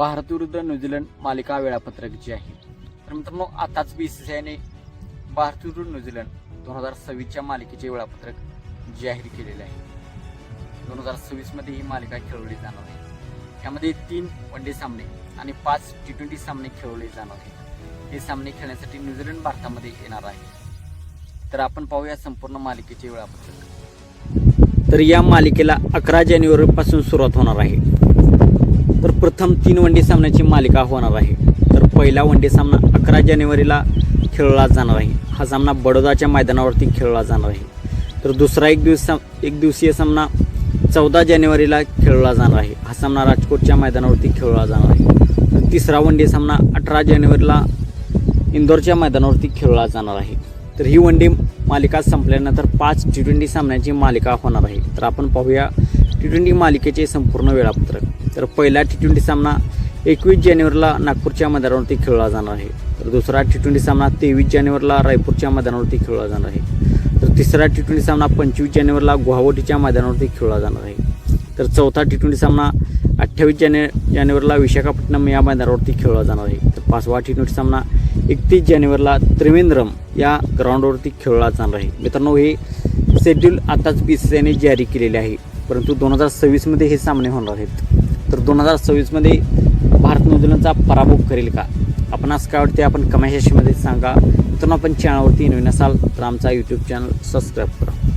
भारत विरुद्ध न्यूझीलंड मालिका वेळापत्रक जी आहे. तर मित्रांनो आताच बी सी सी आयने भारत विरुद्ध न्यूझीलंड दोन हजार सव्वीसच्या मालिकेचे वेळापत्रक जाहीर केलेले आहे. दोन हजार सव्वीसमध्ये ही मालिका खेळवली जाणार आहे. यामध्ये तीन वन डे सामने आणि पाच टी ट्वेंटी सामने खेळवले जाणार आहेत. हे सामने खेळण्यासाठी न्यूझीलंड भारतामध्ये येणार आहे. तर आपण पाहूया संपूर्ण मालिकेचे वेळापत्रक. तर या मालिकेला अकरा जानेवारीपासून सुरुवात होणार आहे. तर प्रथम तीन वनडे सामन्याची मालिका होणार आहे. तर पहिला वनडे सामना अकरा जानेवारीला खेळला जाणार आहे. हा सामना बडोदाच्या मैदानावरती खेळला जाणार आहे. तर दुसरा एक दिवस एक दिवसीय सामना चौदा जानेवारीला खेळला जाणार आहे. हा सामना राजकोटच्या मैदानावरती खेळला जाणार आहे. तर तिसरा वनडे सामना अठरा जानेवारीला इंदोरच्या मैदानावरती खेळला जाणार आहे. तर ही वनडे मालिका संपल्यानंतर पाच टी ट्वेंटी सामन्यांची मालिका होणार आहे. तर आपण पाहूया टी ट्वेंटी मालिकेचे संपूर्ण वेळापत्रक. तर पहिला टी ट्वेंटी सामना एकवीस जानेवारीला नागपूरच्या मैदानावरती खेळला जाणार आहे. तर दुसरा टी ट्वेंटी सामना तेवीस जानेवारीला रायपूरच्या मैदानावरती खेळला जाणार आहे. तर तिसरा टी ट्वेंटी सामना पंचवीस जानेवारीला गुवाहाटीच्या मैदानावरती खेळला जाणार आहे. तर चौथा टी ट्वेंटी सामना अठ्ठावीस जाने जानेवारीला विशाखापट्टणम या मैदानावरती खेळला जाणार आहे. तर पाचवा टी ट्वेंटी सामना एकतीस जानेवारीला त्रिवेंद्रम या ग्राउंडवरती खेळला जाणार आहे. मित्रांनो हे शेड्यूल आताच बी सी आयने जारी केलेले आहे. परंतु दोन हजार सव्वीसमध्ये हे सामने होणार आहेत. तर दोन हजार सव्वीसमध्ये भारत न्यूझीलंडचा पराभव करेल का? आपण असं काय वाटते आपण कमेंट सेक्शनमध्ये सांगा. मित्रांनो आपण चॅनलवरती नवीन असाल तर आमचा यूट्यूब चॅनल सबस्क्राईब करा.